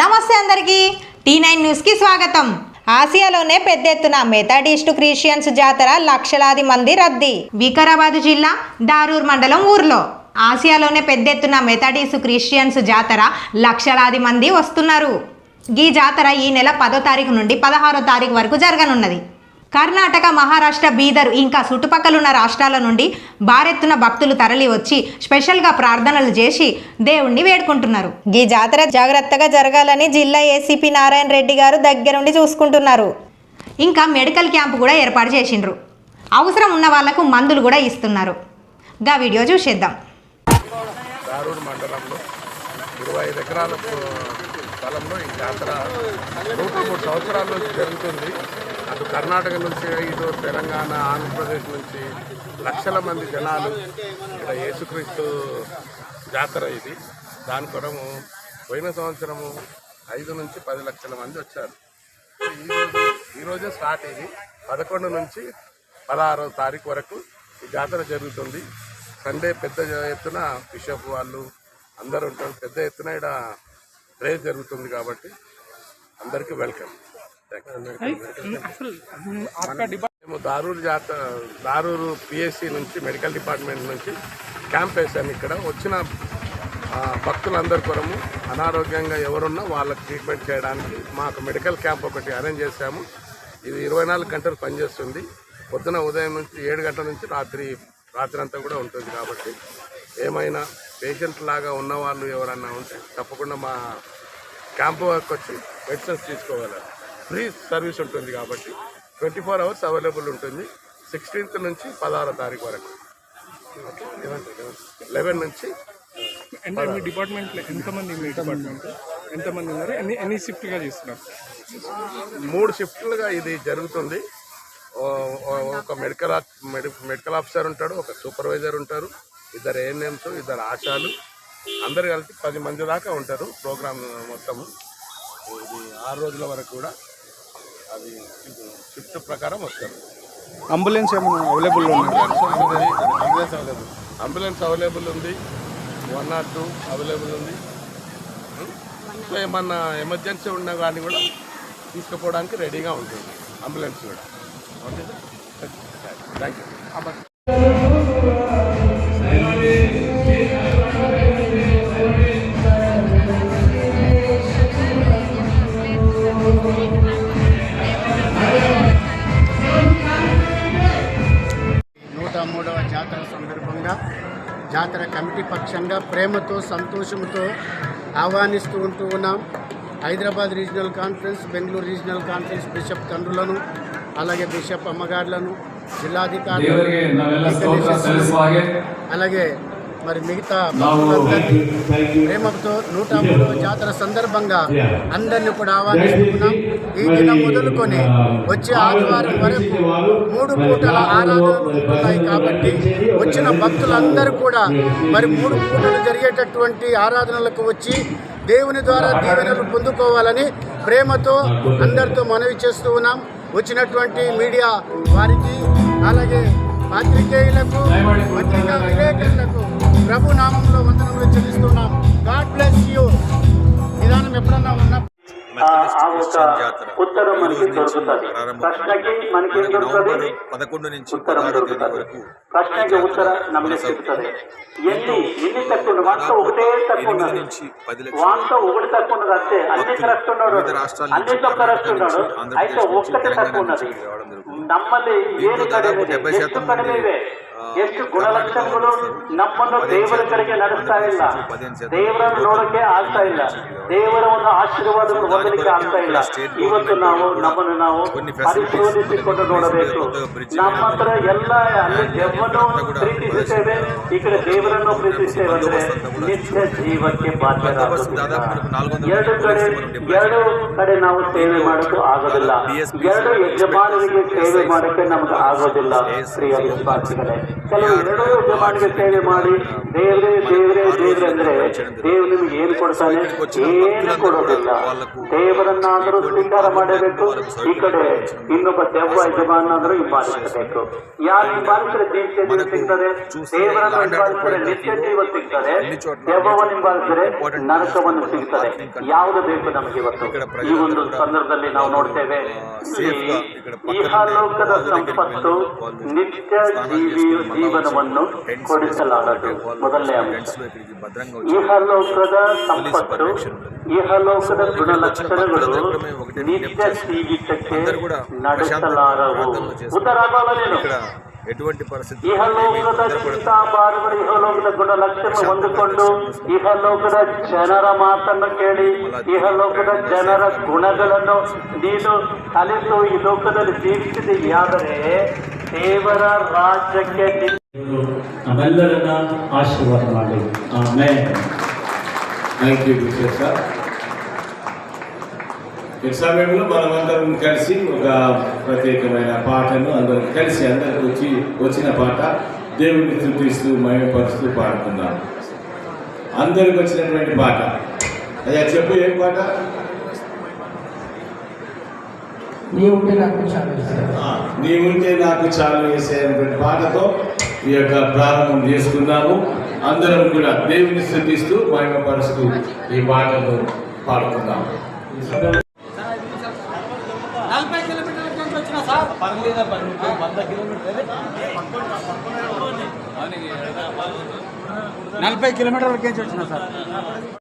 నమస్తే అందరికీ. T nine న్యూస్కి స్వాగతం. ఆసియాలోనే పెద్ద ఎత్తున మెథడిస్టు క్రిస్టియన్స్ జాతర లక్షలాది మంది రద్దీ. వికారాబాద్ జిల్లా దారూర్ మండలం ఊర్లో. ఆసియాలోనే పెద్ద ఎత్తున మెథడిస్టు క్రిస్టియన్స్ జాతర లక్షలాది మంది వస్తున్నారు. ఈ జాతర ఈ నెల పదో తారీఖు నుండి పదహారో తారీఖు వరకు జరగనున్నది. కర్ణాటక మహారాష్ట్ర బీదర్ ఇంకా చుట్టుపక్కలున్న రాష్ట్రాల నుండి భారెత్తున భక్తులు తరలి వచ్చి స్పెషల్గా ప్రార్థనలు చేసి దేవుణ్ణి వేడుకుంటున్నారు. ఈ జాతర జాగ్రత్తగా జరగాలని జిల్లా ఏసీపీ నారాయణ రెడ్డి గారు దగ్గరుండి చూసుకుంటున్నారు. ఇంకా మెడికల్ క్యాంప్ కూడా ఏర్పాటు చేసిండ్రు. అవసరం ఉన్న వాళ్ళకు మందులు కూడా ఇస్తున్నారు. గా వీడియో చూసేద్దాం. దారూరు మండలంలో ఇరవై ఐదు ఎకరాల స్థలంలో ఈ జాతర నూట మూడు సంవత్సరాల నుంచి జరుగుతుంది. అటు కర్ణాటక నుంచి ఇటు తెలంగాణ ఆంధ్రప్రదేశ్ నుంచి లక్షల మంది జనాలు ఇక్కడ యేసుక్రీస్తు జాతర ఇది. దాని కొరము పోయిన సంవత్సరము ఐదు నుంచి పది లక్షల మంది వచ్చారు. ఈరోజు ఈరోజే స్టార్ట్ ఇది. పదకొండు నుంచి పదహారో తారీఖు వరకు ఈ జాతర జరుగుతుంది. సండే పెద్ద ఎత్తున బిషప్ వాళ్ళు అందరూ ఉంటారు. పెద్ద ఎత్తున ఇక్కడ ప్రేయర్ జరుగుతుంది కాబట్టి అందరికీ వెల్కమ్. మేము దారూరు జాత దారూరు పిఎస్సి నుంచి మెడికల్ డిపార్ట్మెంట్ నుంచి క్యాంప్ వేసాము ఇక్కడ. వచ్చిన భక్తులందరి కొరము అనారోగ్యంగా ఎవరున్నా వాళ్ళకి ట్రీట్మెంట్ చేయడానికి మాకు మెడికల్ క్యాంప్ ఒకటి అరేంజ్ చేశాము. ఇది ఇరవై నాలుగు గంటలు పనిచేస్తుంది. పొద్దున ఉదయం నుంచి ఏడు గంటల నుంచి రాత్రి రాత్రి అంతా కూడా ఉంటుంది కాబట్టి ఏమైనా పేషెంట్ లాగా ఉన్న వాళ్ళు ఎవరన్నా ఉంటే తప్పకుండా మా క్యాంప్ వరకు వచ్చి మెడిసిన్స్ తీసుకోవాలి. ఫ్రీ సర్వీస్ ఉంటుంది కాబట్టి ట్వంటీ ఫోర్ అవర్స్ అవైలబుల్ ఉంటుంది. సిక్స్టీన్త్ నుంచి పదహారో తారీఖు వరకు. లెవెన్ నుంచి అంటే మీ డిపార్ట్మెంట్లో ఎంతమంది మీ డిపార్ట్మెంట్ ఎంతమంది ఉన్నారు? ఎన్ని ఎన్ని షిఫ్ట్గా చేస్తున్నారు? మూడు షిఫ్ట్లుగా ఇది జరుగుతుంది. ఒక మెడికల్ మెడికల్ ఆఫీసర్ ఉంటాడు ఒక సూపర్వైజర్ ఉంటారు ఇద్దరు ఏఎన్ఎంస్ ఇద్దరు ఆశాలు. అందరు కలిపి పది మంది దాకా ఉంటారు ప్రోగ్రామ్ మొత్తము. ఇది ఆరు రోజుల వరకు కూడా. అది షిఫ్ట్ ప్రకారం వస్తారు అంబులెన్స్ ఏమైనా available ambulance available. Ambulance available ఉంది. వన్ నాట్ టూ అవైలబుల్ ఉంది. సో ఏమన్నా ఎమర్జెన్సీ ఉన్నా కానీ కూడా తీసుకుపోవడానికి రెడీగా ఉంటుంది అంబులెన్స్ కూడా. ఓకే థ్యాంక్ యూ యాత్ర కమిటీ పక్షంగా ప్రేమతో సంతోషంతో ఆహ్వానిస్తూ ఉంటూ ఉన్నాం. Hyderabad regional conference Bengaluru regional conference bishop తండ్రులను అలాగే బిషప్ అమ్మగారులను జిల్లాధికారులు అలాగే మరి మిగతా భక్తులందరినీ ప్రేమతో నూట మూడవ జాతర సందర్భంగా అందరినీ కూడా ఆహ్వానిస్తున్నాం. ఈ దినం మొదలుకొని వచ్చే ఆదివారం వరకు మూడు పూటల ఆరాధనలు ఉంటున్నాయి కాబట్టి వచ్చిన భక్తులందరూ కూడా మరి మూడు పూటలు జరిగేటటువంటి ఆరాధనలకు వచ్చి దేవుని ద్వారా దీవెనలు పొందుకోవాలని ప్రేమతో అందరితో మనవి చేస్తూ ఉన్నాం. వచ్చినటువంటి మీడియా వారికి అలాగే పాత్రికేయులకు పత్రికా విలేకరులకు ప్రభు నామంలో వందనములు చెల్లిస్తున్నాం. గాడ్ బ్లెస్ యూ విధానం ఎప్పుడన్నా ఉన్న రోజు నుంచి ప్రారంభం మనకి పదకొండు నుంచి ప్రశ్నకి ఉత్తర నమ్మేస్తుంది ఎన్ని ఎన్ని తక్కువ వాంతో ఒకటే తక్కువ వాంతో ఒకటి తక్కువ ఉన్నది అంతే. అన్ని కరెక్ట్ ఉన్నాడు అన్ని కరెక్ట్ ఉన్నాడు అయితే ఒక్కటే తక్కువ ఉన్నది. నమ్మది ఏది కడిమేది డెబ్బై ಎಷ್ಟು ಗುಣಲಕ್ಷಣಗಳು ನಮ್ಮನ್ನು ದೇವರ ಕಡೆಗೆ ನಡೆಸ್ತಾ ಇಲ್ಲ. ದೇವರನ್ನು ನೋಡಕ್ಕೆ ಆಗ್ತಾ ಇಲ್ಲ. ದೇವರ ಒಂದು ಆಶೀರ್ವಾದ ಹೊಂದಲಿಕ್ಕೆ ಆಗ್ತಾ ಇಲ್ಲ. ಇವತ್ತು ನಾವು ನಮ್ಮನ್ನು ನಾವು ಪರಿಶೋಧಿಸಿಕೊಂಡು ನೋಡಬೇಕು. ನಮ್ಮ ಹತ್ರ ಎಲ್ಲ ಅಲ್ಲಿ ಜಮ್ಮನ್ನು ಪ್ರೀತಿಸುತ್ತೇವೆ. ಈ ಕಡೆ ದೇವರನ್ನು ಪ್ರೀತಿಸುತ್ತೇವೆ ಅಂದ್ರೆ ನಿತ್ಯ ಜೀವಕ್ಕೆ ಬಾಧ್ಯ ಎರಡು ಕಡೆ ಎರಡು ಕಡೆ ನಾವು ಸೇವೆ ಮಾಡೋದು ಆಗೋದಿಲ್ಲ. ಎರಡು ಯಜಮಾನರಿಗೆ ಸೇವೆ ಮಾಡಕ್ಕೆ ನಮ್ಗೆ ಆಗೋದಿಲ್ಲ. ಪ್ರಿಯ ವಿಶ್ವಾಸಿಗಳೇ. ಕೆಲವು ಎರಡೂ ಯಜಮಾನಿಗೆ ಸೇವೆ ಮಾಡಿ, ದೇವ್ರೆ ದೇವ್ರೆ ದೇವ್ರೆ ಅಂದ್ರೆ ದೇವ್ ನಿಮ್ಗೆ ಏನ್ ಕೊಡ್ತಾನೆ? ಏನು ಕೊಡೋದಿಲ್ಲ. ದೇವರನ್ನಾದರೂ ಸ್ವೀಕಾರ ಮಾಡಬೇಕು. ಈ ಕಡೆ ಇನ್ನೊಬ್ಬ ದೆವ್ವ ಯಜಮಾನಾದರೂ ಹಿಂಬಾಲಿಸಬೇಕು ಯಾರು ಹಿಂಬಾಲಿಸಿದ್ರೆ ದೀಕ್ಷೆ ಜೀವ ಸಿಗ್ತದೆ? ದೇವರನ್ನು ಹಿಂಬಾಲಿಸಿದ್ರೆ ನಿತ್ಯ ಜೀವ ಸಿಗ್ತದೆ. ದೆವ್ವವನ್ನು ಹಿಂಬಾಲಿಸಿದ್ರೆ ನರಕವನ್ನು ಸಿಗ್ತದೆ. ಯಾವುದು ಬೇಕು ನಮಗೆ ಇವತ್ತು? ಈ ಒಂದು ಸಂದರ್ಭದಲ್ಲಿ ನಾವು ನೋಡ್ತೇವೆ. ಲೋಕದ ಸಂಪತ್ತು ನಿತ್ಯ ಜೀವಿ ಜೀವನವನ್ನು ಕೊಡಿಸಲಾರದು ಮೊದಲನೇ ಅಂಶ ಇಹಲೋಕದ ಸಂಪತ್ತು ಇಹಲೋಕದ ಗುಣಲಕ್ಷಣಗಳು ನಿತ್ಯ ಜೀವಿತಕ್ಕೆ ನಡೆಸಲಾರವು ಉತ್ತರಾಗಲೇನು ఎటువంటి పరిస్థితి ಇಹಲೋಕದ ಚಿಂತಾಭಾರಗಳು ಇಹಲೋಕದ ಗುಣಲಕ್ಷಣ ಹೊಂದಿಕೊಂಡು ಇಹಲೋಕದ ಜನರ ಮಾತನ್ನು ಕೇಳಿ ಇಹಲೋಕದ ಜನರ ಗುಣಗಳನ್ನು ನೀನು ಕಲಿತು ಈ ಲೋಕದಲ್ಲಿ ಜೀವಿಸಿದೆಯಾದರೆ ದೇವರ ರಾಜ್ಯಕ್ಕೆ ನಿನ್ನ ನಮ್ಮೆಲ್ಲರನ್ನ ಆಶೀರ್ವಾದ ಮಾಡಿ ಆಮೇಲೆ థ్యాంక్ యూ టీచర్ సార్ ఈ సమయంలో మనమందరం కలిసి ఒక ప్రత్యేకమైన పాటను అందరం కలిసి అందరికి వచ్చి వచ్చిన పాట దేవుడిని స్థుతిస్తూ మహిమపరుస్తూ పాడుతున్నాం అందరికి వచ్చినటువంటి పాట అయ్యా చెప్పు ఏం పాట ఆ, నీవుంటే నాకు చాలు వేసే అనేటువంటి పాటతో ఈ యొక్క ప్రారంభం చేసుకున్నాము అందరం కూడా దేవుని స్థుతిస్తూ మహిమపరుస్తూ ఈ పాటను పాడుకుందాము నలభై కిలోమీటర్లకి వచ్చిన సార్.